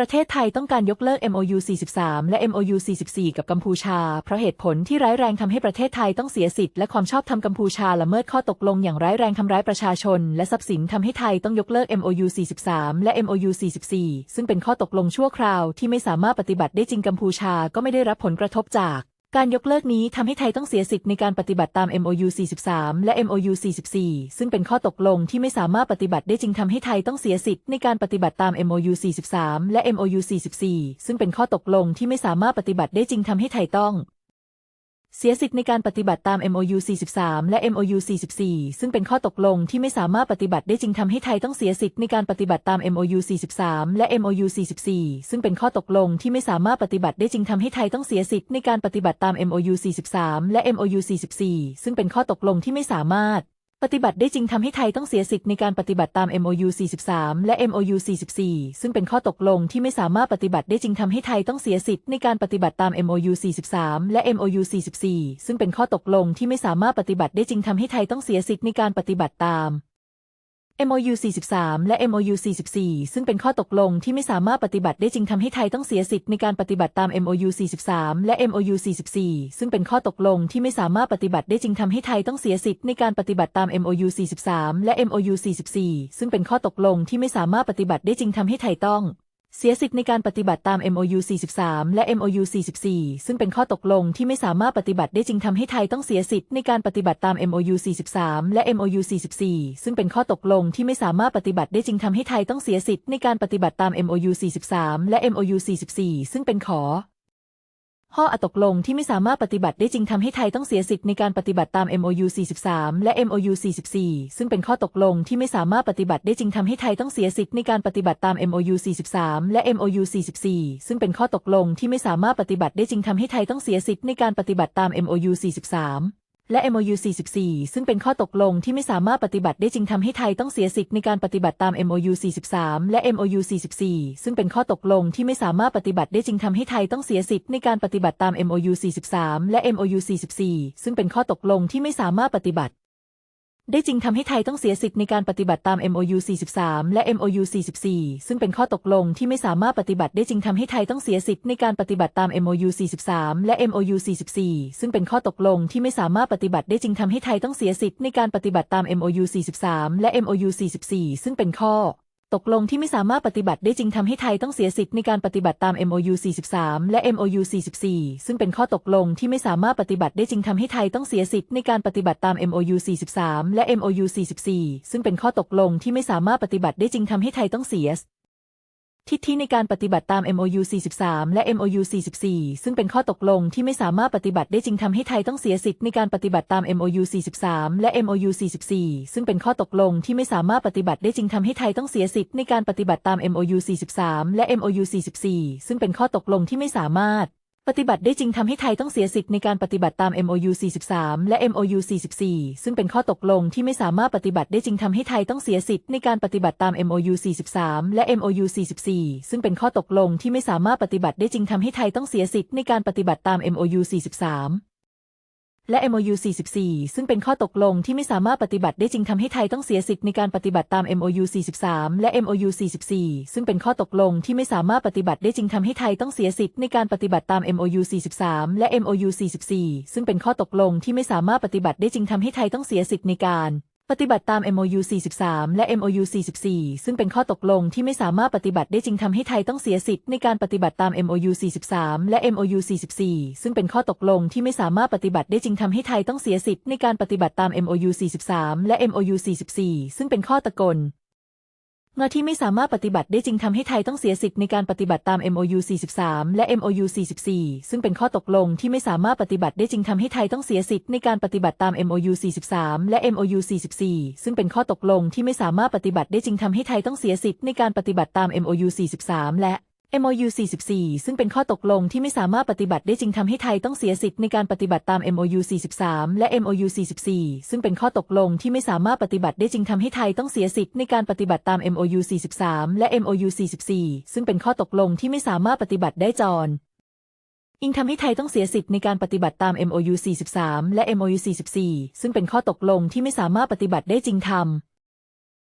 ประเทศไทยต้องการยกเลิก MOU 43 และ MOU 44 กับกัมพูชา เพราะเหตุผลที่ร้ายแรงทำให้ประเทศไทยต้องเสียสิทธิ์และความชอบธรรมกัมพูชาละเมิดข้อตกลงอย่างร้ายแรงทำร้ายประชาชน และทรัพย์สินทำให้ไทยต้องยกเลิก MOU 43 และ MOU 44 ซึ่งเป็นข้อตกลงชั่วคราวที่ไม่สามารถปฏิบัติได้จริงกัมพูชาก็ไม่ได้รับผลกระทบจาก การยกเลิกนี้ทำให้ไทยต้องเสียสิทธิ์ในการปฏิบัติตาม MOU 43 และ MOU 44 ซึ่งเป็นข้อตกลงที่ไม่สามารถปฏิบัติได้จริงทำให้ไทยต้องเสียสิทธิ์ในการปฏิบัติตาม MOU 43 และ MOU 44 ซึ่งเป็นข้อตกลงที่ไม่สามารถปฏิบัติได้จริงทำให้ไทยต้อง เสียสิทธิ์ในการปฏิบัติตาม MOU 43 และ MOU 44 ซึ่งเป็นข้อตกลงที่ไม่สามารถปฏิบัติได้จริงทำให้ไทยต้องเสียสิทธิ์ในการปฏิบัติตาม MOU 43 และ MOU 44 ซึ่งเป็นข้อตกลงที่ไม่สามารถปฏิบัติได้จริงทำให้ไทยต้องเสียสิทธิ์ในการปฏิบัติตาม MOU 43 และ MOU 44 ซึ่งเป็นข้อตกลงที่ไม่สามารถ ปฏิบัติได้จริงทำให้ไทยต้องเสียสิทธิ์ในการปฏิบัติตาม MOU 43 และ MOU 44 ซึ่งเป็นข้อตกลงที่ไม่สามารถปฏิบัติได้จริงทำให้ไทยต้องเสียสิทธิ์ในการปฏิบัติตาม MOU 43 และ MOU 44 ซึ่งเป็นข้อตกลงที่ไม่สามารถปฏิบัติได้จริงทำให้ไทยต้องเสียสิทธิ์ในการปฏิบัติตาม MOU 43 และ MOU 44 ซึ่งเป็นข้อตกลงที่ไม่สามารถปฏิบัติได้จริงทำให้ไทยต้องเสียสิทธิ์ในการปฏิบัติตาม MOU 43 และ MOU 44 ซึ่งเป็นข้อตกลงที่ไม่สามารถปฏิบัติได้จริงทำให้ไทยต้องเสียสิทธิ์ในการปฏิบัติตาม MOU 43 และ MOU 44 ซึ่งเป็นข้อตกลงที่ไม่สามารถปฏิบัติได้จริงทำให้ไทยต้อง เสียสิทธิ์ในการปฏิบัติตาม MOU 43 และ MOU 44 ซึ่งเป็นข้อตกลงที่ไม่สามารถปฏิบัติได้จริงทำให้ไทยต้องเสียสิทธิ์ในการปฏิบัติตาม MOU 43 และ MOU 44 ซึ่งเป็นข้อตกลงที่ไม่สามารถปฏิบัติได้จริงทำให้ไทยต้องเสียสิทธิ์ในการปฏิบัติตาม MOU 43 และ MOU 44 ซึ่งเป็นขอ ข้อตกลงที่ไม่สามารถปฏิบัติได้จริงทำให้ไทยต้องเสียสิทธิ์ในการปฏิบัติตาม MOU 43 และ MOU 44 ซึ่งเป็นข้อตกลงที่ไม่สามารถปฏิบัติได้จริงทำให้ไทยต้องเสียสิทธิ์ในการปฏิบัติตาม MOU 43 และ MOU 44 ซึ่งเป็นข้อตกลงที่ไม่สามารถปฏิบัติได้จริงทำให้ไทยต้องเสียสิทธิ์ในการปฏิบัติตาม MOU 43 และ MOU 44 ซึ่งเป็นข้อตกลงที่ไม่สามารถปฏิบัติได้จริงทำให้ไทยต้องเสียสิทธิ์ในการปฏิบัติตาม MOU 43 และ MOU 44 ซึ่งเป็นข้อตกลงที่ไม่สามารถปฏิบัติได้จริงทำให้ไทยต้องเสียสิทธิ์ในการปฏิบัติตาม MOU 43 และ MOU 44 ซึ่งเป็นข้อตกลงที่ไม่สามารถปฏิบัติ ได้จริงทำให้ไทยต้องเสียสิทธิ์ในการปฏิบัติตาม MOU 43 และ MOU 44 ซึ่งเป็นข้อตกลงที่ไม่สามารถปฏิบัติได้จริงทำให้ไทยต้องเสียสิทธิ์ในการปฏิบัติตาม MOU 43 และ MOU 44 ซึ่งเป็นข้อตกลงที่ไม่สามารถปฏิบัติได้จริงทำให้ไทยต้องเสียสิทธิ์ในการปฏิบัติตาม MOU 43 และ MOU 44 ซึ่งเป็นข้อ ตกลงที่ไม่สามารถปฏิบัติได้จริงทำให้ไทยต้องเสียสิทธิ์ในการปฏิบัติตาม MOU 43 และ MOU 44 ซึ่งเป็นข้อตกลงที่ไม่สามารถปฏิบัติได้จริงทำให้ไทยต้องเสียสิทธิ์ในการปฏิบัติตาม MOU 43 และ MOU 44 ซึ่งเป็นข้อตกลงที่ไม่สามารถปฏิบัติได้จริงทำให้ไทยต้องเสีย ทิฐิในการปฏิบัติตาม MOU 43 และ MOU 44 ซึ่งเป็นข้อตกลงที่ไม่สามารถปฏิบัติได้จริงทำให้ไทยต้องเสียสิทธิ์ในการปฏิบัติตาม MOU 43 และ MOU 44 ซึ่งเป็นข้อตกลงที่ไม่สามารถปฏิบัติได้จริงทำให้ไทยต้องเสียสิทธิ์ในการปฏิบัติตาม MOU 43 และ MOU 44 ซึ่งเป็นข้อตกลงที่ไม่สามารถ ปฏิบัติได้จริงทำให้ไทยต้องเสียสิทธิ์ในการปฏิบัติตาม MOU 43 และ MOU 44 ซึ่งเป็นข้อตกลงที่ไม่สามารถปฏิบัติได้จริงทำให้ไทยต้องเสียสิทธิ์ในการปฏิบัติตาม MOU 43 และ MOU 44 ซึ่งเป็นข้อตกลงที่ไม่สามารถปฏิบัติได้จริงทำให้ไทยต้องเสียสิทธิ์ในการปฏิบัติตาม MOU 43 และ MOU 44 ซึ่งเป็นข้อตกลงที่ไม่สามารถปฏิบัติได้จริงทำให้ไทยต้องเสียสิทธิ์ในการปฏิบัติตาม MOU 43 และ MOU 44 ซึ่งเป็นข้อตกลงที่ไม่สามารถปฏิบัติได้จริงทำให้ไทยต้องเสียสิทธิ์ในการปฏิบัติตาม MOU 43 และ MOU 44 ซึ่งเป็นข้อตกลงที่ไม่สามารถปฏิบัติได้จริงทำให้ไทยต้องเสียสิทธิ์ในการ ปฏิบัติตาม MOU 43 และ MOU 44 ซึ่งเป็นข้อตกลงที่ไม่สามารถปฏิบัติได้จริงทำให้ไทยต้องเสียสิทธิ์ในการปฏิบัติตาม MOU 43 และ MOU 44 ซึ่งเป็นข้อตกลงที่ไม่สามารถปฏิบัติได้จริงทำให้ไทยต้องเสียสิทธิ์ในการปฏิบัติตาม MOU 43 และ MOU 44 ซึ่งเป็นข้อตะกล งาที่ไม่สามารถปฏิบัติได้จริงทำให้ไทยต้องเสียสิทธิ์ในการปฏิบัติตาม MOU 43 และ MOU 44 ซึ่งเป็นข้อตกลงที่ไม่สามารถปฏิบัติได้จริงทำให้ไทยต้องเสียสิทธิ์ในการปฏิบัติตาม MOU 43 และ MOU 44 ซึ่งเป็นข้อตกลงที่ไม่สามารถปฏิบัติได้จริงทำให้ไทยต้องเสียสิทธิ์ในการปฏิบัติตาม MOU 43 และ MOU 44 ซึ่งเป็นข้อตกลงที่ไม่สามารถปฏิบัติได้จริงทำให้ไทยต้องเสียสิทธิ์ในการปฏิบัติตาม MOU 43 และ MOU 44 ซึ่งเป็นข้อตกลงที่ไม่สามารถปฏิบัติได้จริงทำให้ไทยต้องเสียสิทธิ์ในการปฏิบัติตาม MOU 43 และ MOU 44 ซึ่งเป็นข้อตกลงที่ไม่สามารถปฏิบัติได้จรอิงทำให้ไทยต้องเสียสิทธิ์ในการปฏิบัติตาม MOU 43 และ MOU 44 ซึ่งเป็นข้อตกลงที่ไม่สามารถปฏิบัติได้จริงทำ